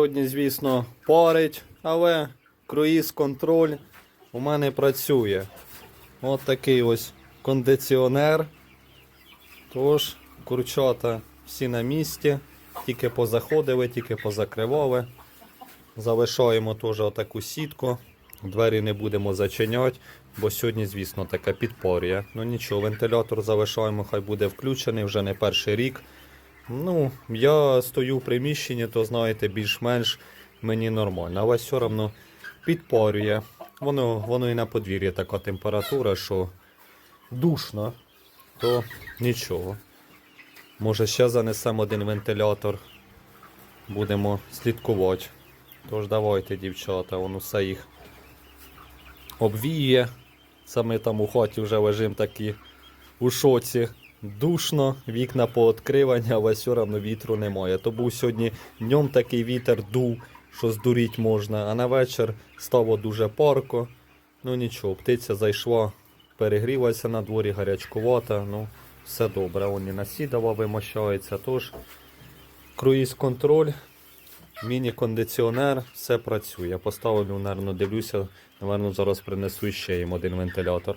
Сьогодні, звісно, парить, але круїз контроль у мене працює. От такий ось кондиціонер. Тож, курчата всі на місці, тільки позаходили, тільки позакривали. Залишаємо теж отаку сітку. Двері не будемо зачиняти, бо сьогодні, звісно, така підпор'я. Ну нічого, вентилятор залишаємо, хай буде включений вже не перший рік. Ну, я стою в приміщенні, то знаєте, більш-менш мені нормально. Але все одно підпорює. Воно, воно і на подвір'ї така температура, що душно, то нічого. Може ще занесемо один вентилятор. Будемо слідкувати. Тож давайте, дівчата, воно все їх обвіє. Саме там у хаті вже лежим такі у шоці. Душно, вікна пооткривані, але все одно вітру немає. То був сьогодні днем такий вітер дув, що здуріть можна, а на вечір стало дуже парко. Ну нічого, птиця зайшла, перегрілася на дворі, гарячкувата. Ну, все добре, он і насідава вимощається. Тож круїз контроль, міні-кондиціонер, все працює. Поставлю, напевно, дивлюся, напевно, зараз принесу ще їм один вентилятор.